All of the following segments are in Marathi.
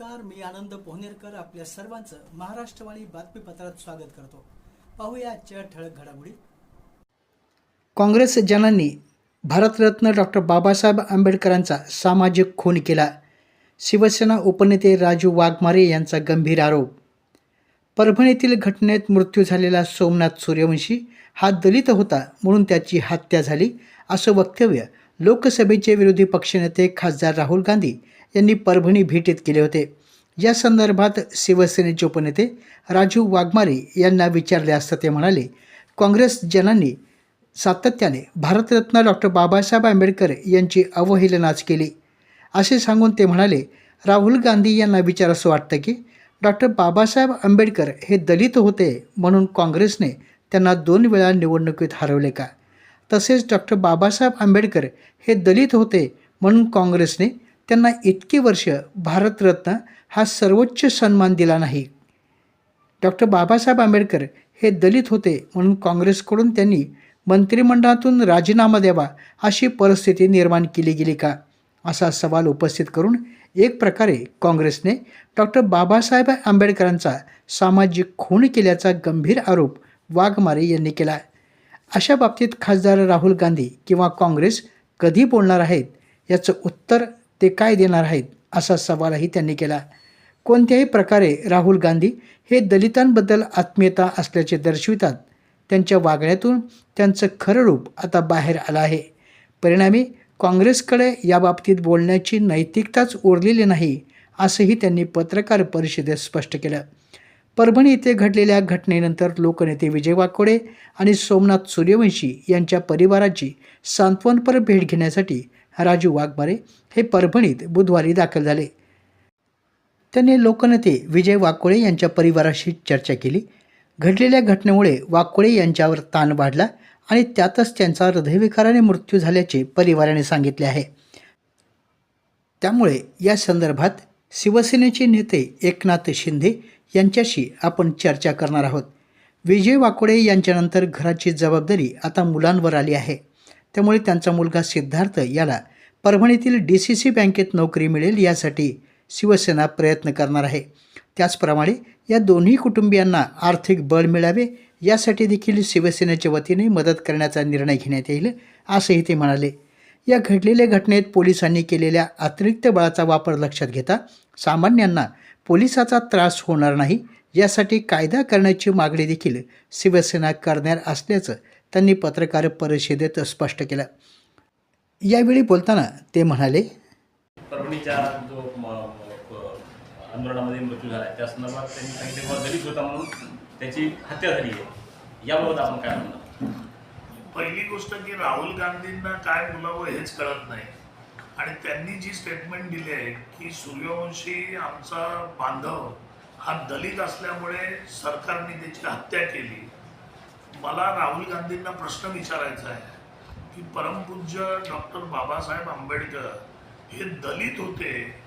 नमस्कार मी आनंद पोहनेरकर आपल्या सर्वांचं महाराष्ट्रवाणी बातमीपत्रात स्वागत करतो. पाहूया आजच्या ठळक घडामोडी. काँग्रेस जनांनी भारतरत्न डॉक्टर बाबासाहेब आंबेडकरांचा सामाजिक खून केला. शिवसेना उपनेते राजू वाघमारे यांचा गंभीर आरोप. परभणीतील घटनेत मृत्यू झालेला सोमनाथ सूर्यवंशी हा दलित होता म्हणून त्याची हत्या झाली असं वक्तव्य लोकसभेचे विरोधी पक्षनेते खासदार राहुल गांधी यांनी परभणी भेटीत केले होते. या संदर्भात शिवसेनेचे उपनेते राजू वाघमारे यांना विचारले असता ते म्हणाले काँग्रेस जनांनी सातत्याने भारतरत्न डॉक्टर बाबासाहेब आंबेडकर यांची अवहेलनाच केली. असे सांगून ते म्हणाले राहुल गांधी यांना विचार असं वाटतं की डॉक्टर बाबासाहेब आंबेडकर हे दलित होते म्हणून काँग्रेसने त्यांना दोन वेळा निवडणुकीत हरवले का? तसेच डॉक्टर बाबासाहेब आंबेडकर हे दलित होते म्हणून काँग्रेसने त्यांना इतकी वर्ष भारतरत्न हा सर्वोच्च सन्मान दिला नाही. डॉक्टर बाबासाहेब आंबेडकर हे दलित होते म्हणून काँग्रेसकडून त्यांनी मंत्रिमंडळातून राजीनामा द्यावा अशी परिस्थिती निर्माण केली गेली का? असा सवाल उपस्थित करून एक प्रकारे काँग्रेसने डॉक्टर बाबासाहेब आंबेडकरांचा सामाजिक खून केल्याचा गंभीर आरोप वाघमारे यांनी केला. अशा बाबतीत खासदार राहुल गांधी किंवा काँग्रेस कधी बोलणार आहेत याचं उत्तर ते काय देणार आहेत असा सवालही त्यांनी केला. कोणत्याही प्रकारे राहुल गांधी हे दलितांबद्दल आत्मीयता असल्याचे दर्शवितात त्यांच्या वागण्यातून त्यांचं खरं रूप आता बाहेर आलं आहे. परिणामी काँग्रेसकडे याबाबतीत बोलण्याची नैतिकताच उरलेली नाही असंही त्यांनी पत्रकार परिषदेत स्पष्ट केलं. परभणी येथे घडलेल्या घटनेनंतर लोकनेते विजय वाकोडे आणि सोमनाथ सूर्यवंशी यांच्या परिवाराची सांत्वनपर भेट घेण्यासाठी राजू वाघमारे हे परभणीत बुधवारी दाखल झाले. त्यांनी लोकनेते विजय वाकोळे यांच्या परिवाराशी चर्चा केली. घडलेल्या घटनेमुळे वाकोळे यांच्यावर ताण वाढला आणि त्यातच त्यांचा हृदयविकाराने मृत्यू झाल्याचे परिवाराने सांगितले आहे. त्यामुळे या संदर्भात शिवसेनेचे नेते एकनाथ शिंदे यांच्याशी आपण चर्चा करणार आहोत. विजय वाकोडे यांच्यानंतर घराची जबाबदारी आता मुलांवर आली आहे. त्यामुळे त्यांचा मुलगा सिद्धार्थ याला परभणीतील डी सी सी बँकेत नोकरी मिळेल यासाठी शिवसेना प्रयत्न करणार आहे. त्याचप्रमाणे या दोन्ही कुटुंबियांना आर्थिक बळ मिळावे यासाठी देखील शिवसेनेच्या वतीने मदत करण्याचा निर्णय घेण्यात येईल असंही ते म्हणाले. या घडलेल्या घटनेत पोलिसांनी केलेल्या अतिरिक्त बळाचा वापर लक्षात घेता सामान्यांना पोलिसाचा त्रास होणार नाही यासाठी कायदा करण्याची मागणी देखील शिवसेना करणार असल्याचं त्यांनी पत्रकार परिषदेत स्पष्ट केलं. यावेळी बोलताना ते म्हणाले परभणीच्या जो आंदोलनामध्ये मृत्यू झाला त्या संदर्भात त्यांनी सांगितले बाबा दलित होता म्हणून त्याची हत्या झाली आहे. याबाबत आपण काय म्हणणार? पहिली गोष्ट की राहुल गांधींना काय बोलावं हेच कळत नाही. आणि त्यांनी जी स्टेटमेंट दिली आहे की सूर्यवंशी आमचा बांधव हा दलित असल्यामुळे सरकारने त्याची हत्या केली. मला राहुल गांधींना प्रश्न विचारायचा आहे. की परमपूज्य डॉक्टर बाबासाहेब आंबेडकर हे दलित होते.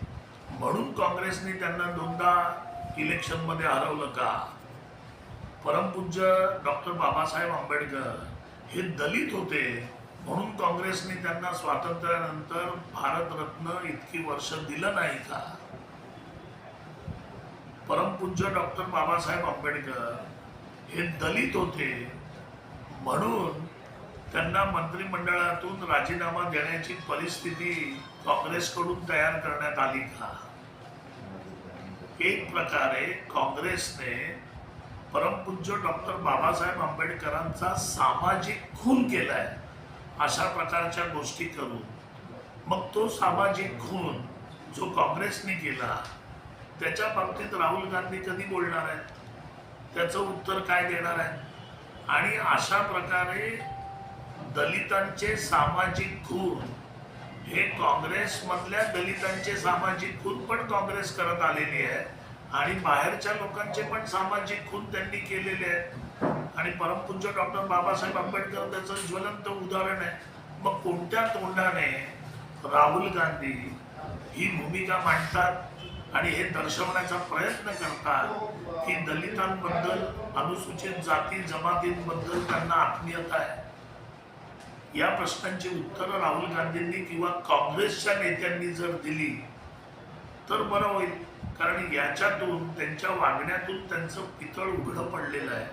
म्हणून काँग्रेसने त्यांना दोनदा इलेक्शनमध्ये हरवलं का? परमपूज्य डॉक्टर बाबासाहेब आंबेडकर हे दलित होते. म्हणून काँग्रेसने त्यांना स्वातंत्र्यानंतर भारतरत्न इतकी वर्ष दिलं नाही का? परमपूज्य डॉक्टर बाबासाहेब आंबेडकर हे दलित होते. म्हणून त्यांना मंत्रिमंडळातून राजीनामा देण्याची परिस्थिती काँग्रेसकडून तयार करण्यात आली का? एक प्रकारे काँग्रेसने परमपूज्य डॉक्टर बाबासाहेब आंबेडकरांचा सामाजिक खून केलाय अशा प्रकारच्या गोष्टी करून. मग तो सामाजिक खून जो काँग्रेसने केला त्याच्या बाबतीत राहुल गांधी कधी बोलणार आहेत? त्याचं उत्तर काय देणार आहे आणि अशा प्रकारे दलितांचे सामाजिक खून. हे काँग्रेसमधल्या दलितांचे सामाजिक खून पण काँग्रेस करत आलेली आहे. आणि बाहेरच्या लोकांचे पण सामाजिक खून त्यांनी केलेले आहेत. आणि परमपूज्य डॉक्टर बाबासाहेब आंबेडकर त्याचं ज्वलंत उदाहरण आहे. मग कोणत्या तोंडाने राहुल गांधी ही भूमिका मांडतात आणि हे दर्शवण्याचा प्रयत्न करतात की दलितांबद्दल अनुसूचित जाती जमातींबद्दल त्यांना आत्मीयता आहे? या प्रश्नांची उत्तरं राहुल गांधींनी किंवा काँग्रेसच्या नेत्यांनी जर दिली तर बरं होईल. कारण याच्यातून त्यांच्या वागण्यातून त्यांचं पितळ उघडं पडलेलं आहे.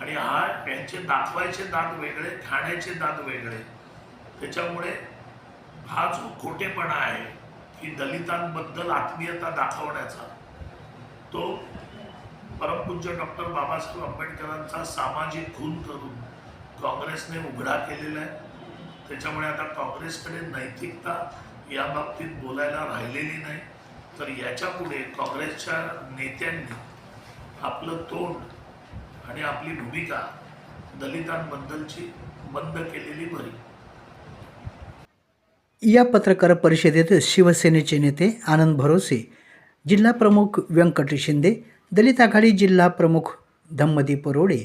आणि हा यांचे दाखवायचे दात वेगळे खाण्याचे दात वेगळे. त्याच्यामुळे हा जो खोटेपणा आहे की दलितांबद्दल आत्मीयता दाखवण्याचा. तो परमपूज्य डॉक्टर बाबासाहेब आंबेडकरांचा सामाजिक खून करून काँग्रेसने उघडा केलेला आहे. त्याच्यामुळे आता काँग्रेसकडे नैतिकता या बाबतीत बोलायला राहिलेली नाही. तर याच्यापुढे काँग्रेसच्या नेत्यांनी आपलं तोंड आणि आपली भूमिका दलितांबद्दलची बंद केलेली बरी. या पत्रकार परिषदेत शिवसेनेचे नेते आनंद भरोसे जिल्हा प्रमुख व्यंकट शिंदे दलित आघाडी जिल्हा प्रमुख धम्मदीप रोडे